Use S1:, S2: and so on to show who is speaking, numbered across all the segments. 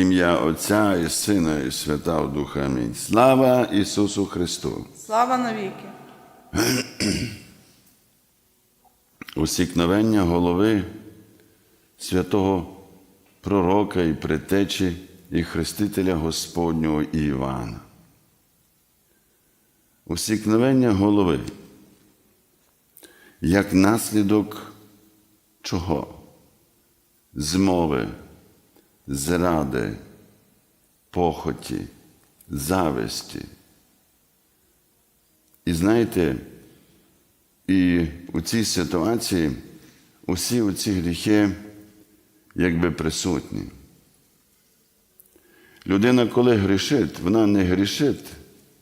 S1: Ім'я Отця і Сина, і Святого Духа. Амінь. Слава Ісусу Христу!
S2: Слава навіки!
S1: Усікновення голови святого пророка і предтечі і хрестителя Господнього Івана. Усікновення голови як наслідок чого? Змови, зради, похоті, зависті. І знаєте, і у цій ситуації усі оці гріхи якби присутні. Людина, коли грішить, вона не грішить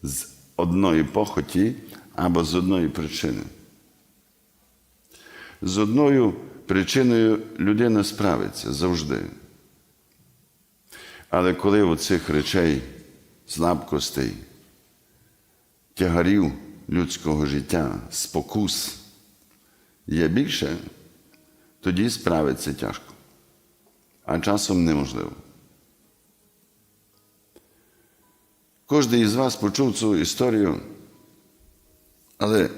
S1: з одної похоті або з одної причини. З одною причиною людина справиться завжди. Але коли у цих речей, слабкостей, тягарів людського життя, спокус є більше, тоді справиться тяжко, а часом неможливо. Кожен із вас почув цю історію, але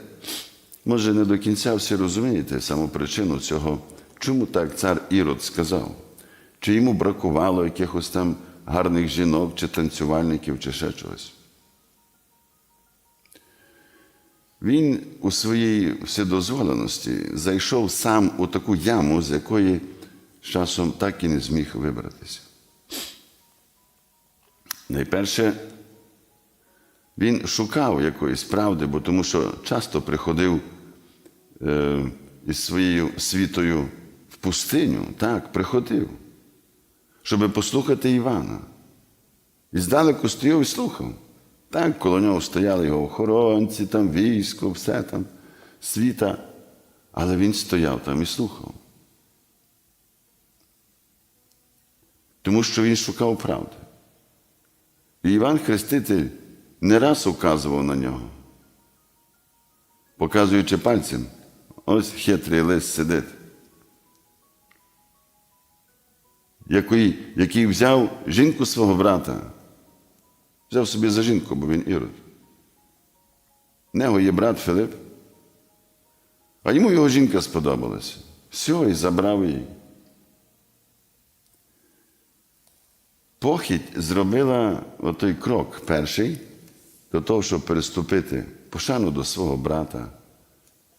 S1: може не до кінця всі розумієте саму причину цього, чому так цар Ірод сказав, чи йому бракувало якихось там гарних жінок, чи танцювальників, чи ще чогось. Він у своїй вседозволеності зайшов сам у таку яму, з якої з часом так і не зміг вибратися. Найперше, він шукав якоїсь правди, бо тому що часто приходив е, із своєю світою в пустиню, так, приходив, щоб послухати Івана. І здалеку стояв і слухав. Так, коло нього стояли його охоронці, там військо, все там, світа. Але він стояв там і слухав. Тому що він шукав правди. І Іван Хреститель не раз указував на нього, показуючи пальцем, ось хитрий лис сидить, який, який взяв жінку свого брата, взяв собі за жінку, бо він ірод. В нього є брат Филип, а йому його жінка сподобалася. Все, і забрав її. Похідь зробила отой крок перший до того, щоб переступити пошану до свого брата,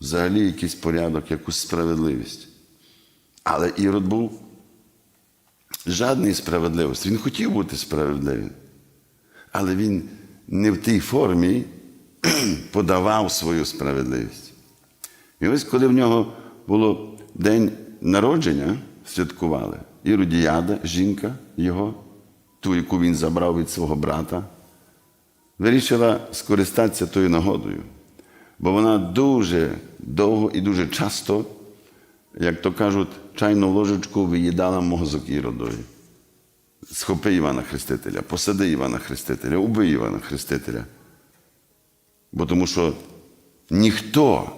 S1: взагалі якийсь порядок, якусь справедливість. Але Ірод був жадний справедливості. Він хотів бути справедливим, але він не в тій формі подавав свою справедливість. І ось коли в нього було день народження, святкували, Іродіяда, жінка його, ту, яку він забрав від свого брата, вирішила скористатися тою нагодою, бо вона дуже довго і дуже часто, як то кажуть, чайну ложечку виїдала мозок Іродові. Схопи Івана Хрестителя, посади Івана Хрестителя, убий Івана Хрестителя. Бо тому що ніхто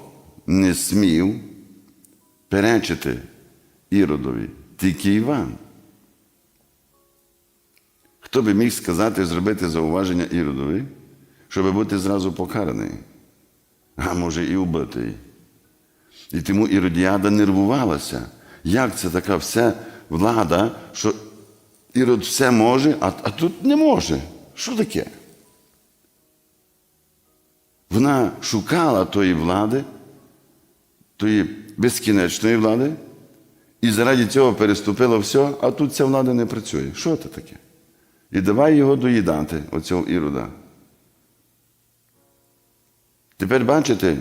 S1: не смів перечити Іродові, тільки Іван. Хто би міг сказати, зробити зауваження Іродові, щоб бути зразу покараний, а може і убитий. І тому Іродіада нервувалася. Як це така вся влада, що Ірод все може, а, а тут не може. Що таке? Вона шукала тої влади, тої безкінечної влади, і заради цього переступила все, а тут ця влада не працює. Що це таке? І давай його доїдати, оцього ірода. Тепер бачите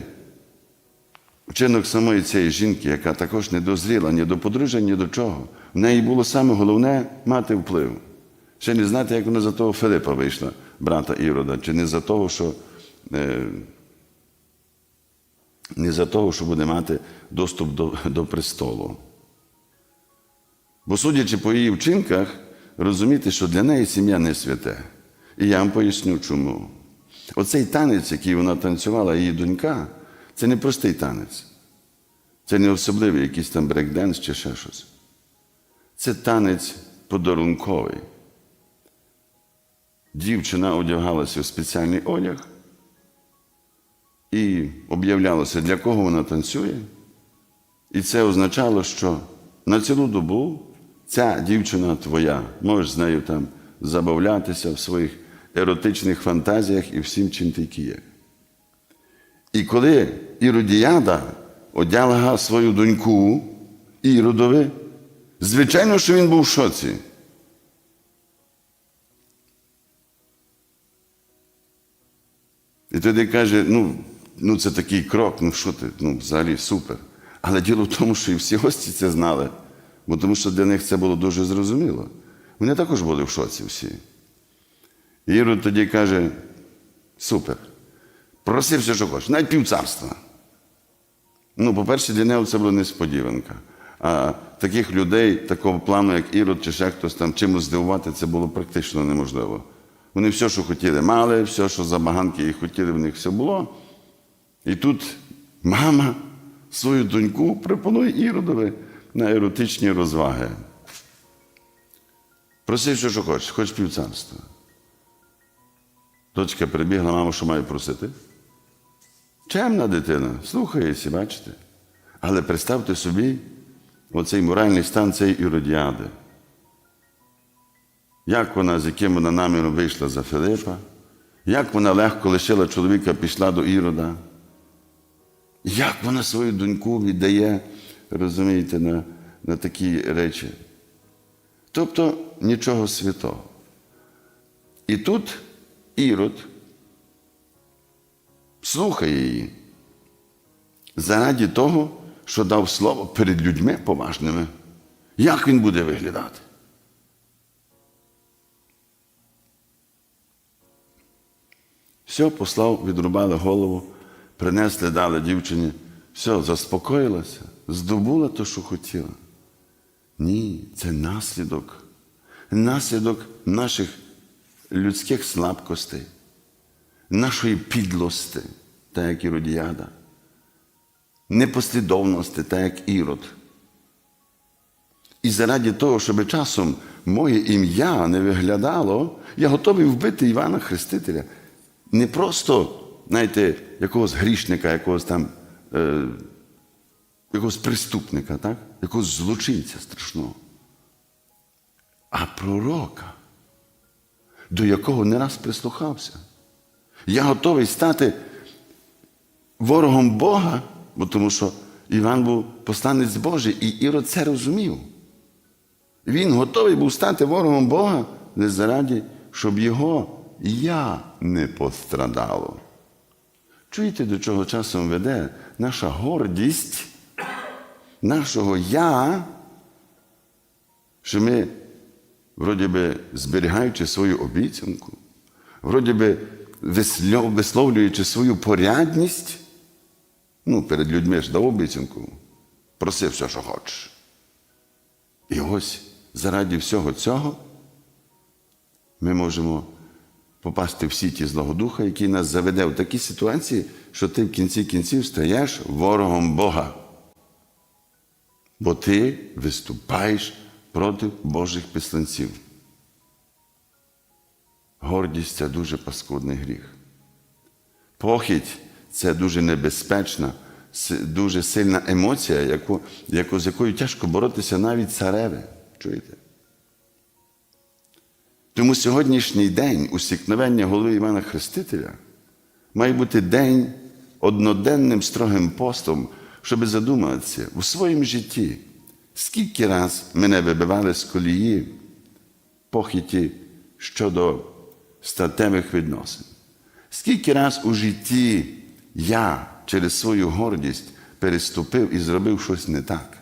S1: вчинок самої цієї жінки, яка також не дозріла ні до подружжя, ні до чого. В неї було саме головне мати вплив. Ще не знати, як вона за того Филипа вийшла, брата Ірода, чи не за того, що е, не за того, що буде мати доступ до, до престолу. Бо, судячи по її вчинках, розуміти, що для неї сім'я не святе. І я вам поясню, чому. Оцей танець, який вона танцювала, її донька, це не простий танець. Це не особливий якийсь там брекденс чи ще щось. Це танець подарунковий. дівчина одягалася в спеціальний одяг і об'являлося, для кого вона танцює. І це означало, що на цілу добу ця дівчина твоя, можеш з нею там забавлятися в своїх еротичних фантазіях і всім, чим тільки є. І коли Іродіяда одягла свою доньку Іродові, звичайно, що він був в шоці. І тоді каже: ну, ну це такий крок, ну що ти, ну взагалі супер. Але діло в тому, що і всі гості це знали, бо тому що для них це було дуже зрозуміло. Вони також були в шоці всі. Ірод тоді каже: супер, проси все, що хочеш, навіть півцарства. Ну, по-перше, для нього це була несподіванка. А таких людей, такого плану, як Ірод чи ще хтось там чимось здивувати, це було практично неможливо. Вони все, що хотіли, мали, все, що забаганки їх хотіли, в них все було. І тут мама свою доньку пропонує Іродові на еротичні розваги. Проси все, що хочеш, хоч півцарства. Дочка прибігла, мама, що має просити? Чемна дитина, слухається, бачите. Але представте собі оцей моральний стан цієї іродіади. Як вона, з яким вона наміром вийшла за Филипа, як вона легко лишила чоловіка, пішла до Ірода, як вона свою доньку віддає, розумієте, на, на такі речі. Тобто нічого святого. І тут Ірод слухає її заради того, що дав слово перед людьми поважними. Як він буде виглядати? Все, послав, відрубали голову, принесли, дали дівчині. Все, заспокоїлася, здобула те, що хотіла. Ні, це наслідок. Наслідок наших людських слабкостей, нашої підлости, так як Іродіяда, непослідовності, так як Ірод. І заради того, щоб часом моє ім'я не виглядало, я готовий вбити Івана Хрестителя. Не просто, знаєте, якогось грішника, якогось там, е, якогось преступника, так? якогось злочинця страшного, а пророка, до якого не раз прислухався. Я готовий стати ворогом Бога, бо тому що Іван був посланець Божий, і Ірод це розумів. Він готовий був стати ворогом Бога не заради, щоб його я не пострадало. Чуєте, до чого часом веде наша гордість нашого я, що ми, вроді би, зберігаючи свою обіцянку, вроді би, висловлюючи свою порядність, ну, перед людьми ж дав обіцянку, проси все, що хочеш. І ось заради всього цього ми можемо попасти в сіті Злого Духа, який нас заведе в такі ситуації, що ти в кінці кінців стаєш ворогом Бога. Бо ти виступаєш проти Божих післанців. Гордість це дуже паскудний гріх. Похідь це дуже небезпечна, дуже сильна емоція, яку, яку, з якою тяжко боротися навіть цареве. Чуєте? Тому сьогоднішній день усікновення голови Івана Хрестителя має бути день одноденним строгим постом, щоб задуматися у своєму житті, скільки раз мене вибивали з колії похиті щодо статевих відносин. Скільки раз у житті я через свою гордість переступив і зробив щось не так.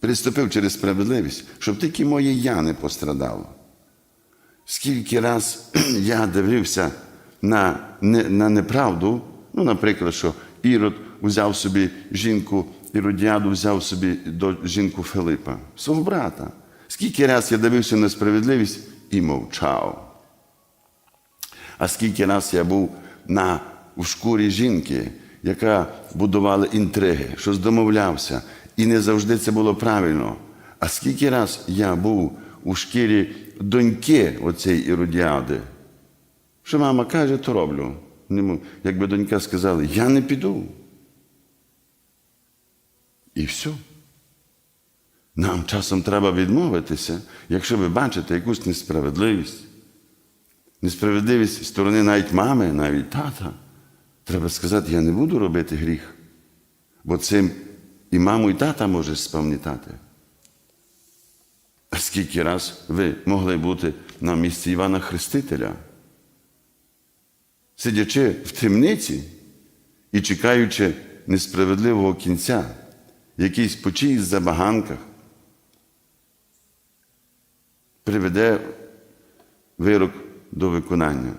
S1: Переступив через справедливість, щоб тільки моє я не пострадало. Скільки раз я дивився на, на неправду, ну, наприклад, що Ірод взяв собі жінку, Іродіаду взяв собі до жінку Филипа, свого брата. Скільки раз я дивився на справедливість і мовчав. А скільки раз я був на, у шкурі жінки, яка будувала інтриги, щось домовлявся, і не завжди це було правильно. А скільки раз я був у шкірі доньки оцеї Іродіади. Що мама каже, то роблю. Якби донька сказала, я не піду. І все. Нам часом треба відмовитися, якщо ви бачите якусь несправедливість. Несправедливість сторони навіть мами, навіть тата. Треба сказати, я не буду робити гріх. Бо цим і маму, і тата може спам'ятати. А скільки раз ви могли бути на місці Івана Хрестителя, сидячи в темниці і чекаючи несправедливого кінця, якийсь по чиїсь забаганках, приведе вирок до виконання.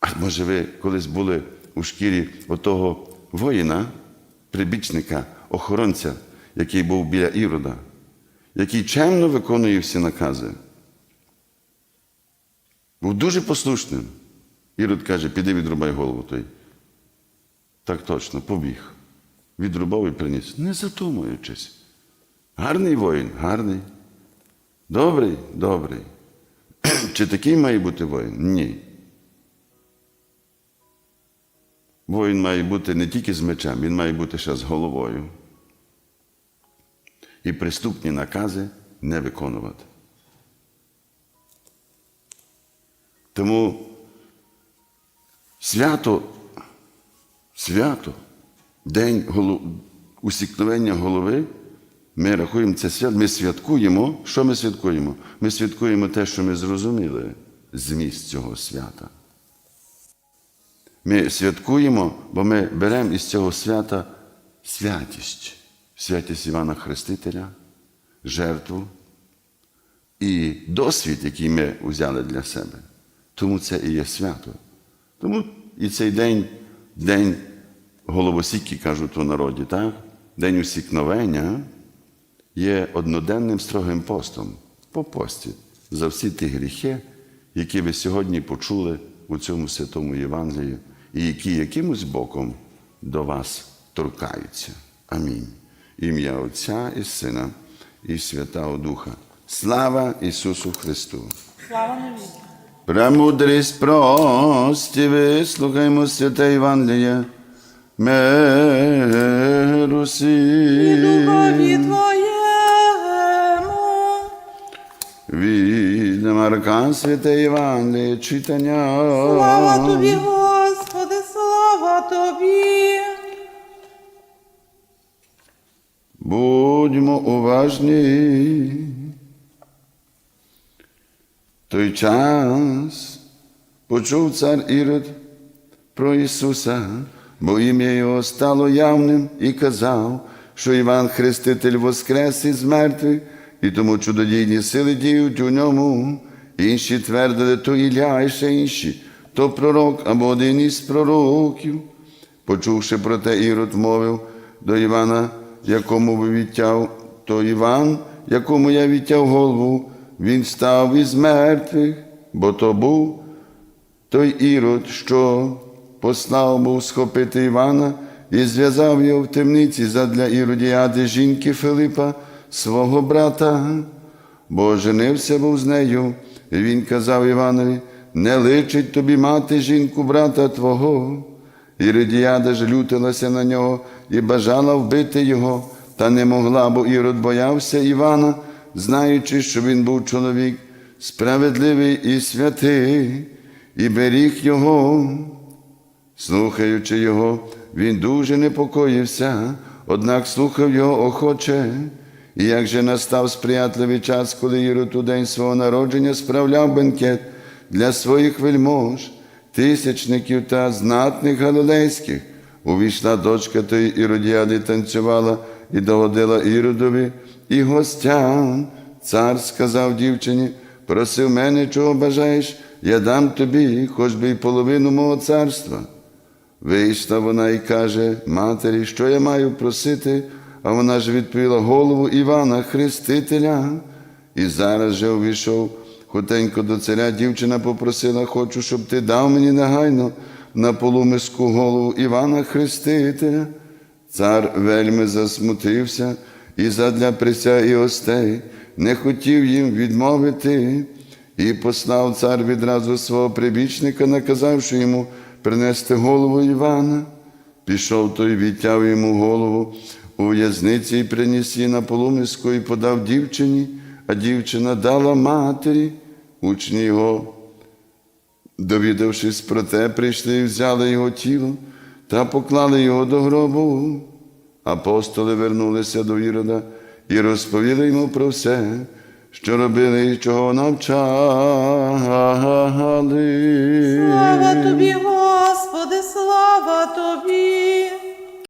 S1: А може ви колись були у шкірі отого воїна, прибічника, охоронця, який був біля Ірода, який чемно виконує всі накази. Був дуже послушним. Ірод каже, піди відрубай голову той. Так точно, побіг. Відрубав і приніс, не задумуючись. Гарний воїн, гарний. Добрий, добрий. Чи такий має бути воїн? Ні. Воїн має бути не тільки з мечем, він має бути ще з головою. І приступні накази не виконувати. Тому свято, свято, день голов... усікновення голови, ми рахуємо це свято, ми святкуємо. Що ми святкуємо? Ми святкуємо те, що ми зрозуміли зміст цього свята. Ми святкуємо, бо ми беремо із цього свята святість, святість Івана Хрестителя, жертву і досвід, який ми взяли для себе. Тому це і є свято. Тому і цей день, день головосіки, кажуть у народі, так? день усікновення є одноденним строгим постом по пості за всі ті гріхи, які ви сьогодні почули у цьому святому Євангелії, і які якимось боком до вас торкаються. Амінь. Ім'я Отця і Сина, і Святого Духа. Слава Ісусу Христу!
S2: Слава навіки.
S1: Премудрість прості, вислухаймо святе Євангеліє, миру
S2: І
S1: сі.
S2: духові Твоєму.
S1: Від Марка святе Євангеліє, читання.
S2: Слава Тобі, Господи, слава Тобі.
S1: Будьмо уважні. Той час почув цар Ірод про Ісуса, бо ім'я Його стало явним і казав, що Іван Хреститель воскрес із мертвих, і тому чудодійні сили діють у ньому. Інші твердили, то Ілля, і ще інші, то пророк або один із пророків. Почувши про те, Ірод мовив до Івана, якому ви відтяв, то Іван, якому я відтяв голову, він став із мертвих, бо то був той Ірод, що послав був схопити Івана і зв'язав його в темниці задля Іродіади жінки Филипа, свого брата, бо женився був з нею, і він казав Іванові, не личить тобі мати жінку брата твого. Іродіяда ж лютилася на нього і бажала вбити його, та не могла, бо Ірод боявся Івана, знаючи, що він був чоловік справедливий і святий, і беріг його. Слухаючи його, він дуже непокоївся, однак слухав його охоче. І як же настав сприятливий час, коли Ірод у день свого народження справляв бенкет для своїх вельмож, тисячників та знатних галилейських, увійшла дочка тої Іродіади, танцювала і догодила Іродові і гостям. Цар сказав дівчині, проси в мене, чого бажаєш, я дам тобі, хоч би й половину мого царства. Вийшла вона і каже матері, що я маю просити, а вона ж відповіла голову Івана Хрестителя. І зараз же увійшов хутенько до царя, дівчина попросила, хочу, щоб ти дав мені негайно на полумиску голову Івана Хрестителя. Цар вельми засмутився і задля присяг і гостей не хотів їм відмовити, і послав цар відразу свого прибічника, наказавши йому принести голову Івана. Пішов той, відтяв йому голову у в'язниці і приніс її на полумиску і подав дівчині, а дівчина дала матері. Учні його, довідавшись про те, прийшли і взяли його тіло та поклали його до гробу. Апостоли вернулися до Ірода і розповіли йому про все, що робили і чого навчали.
S2: Слава тобі, Господи, слава тобі.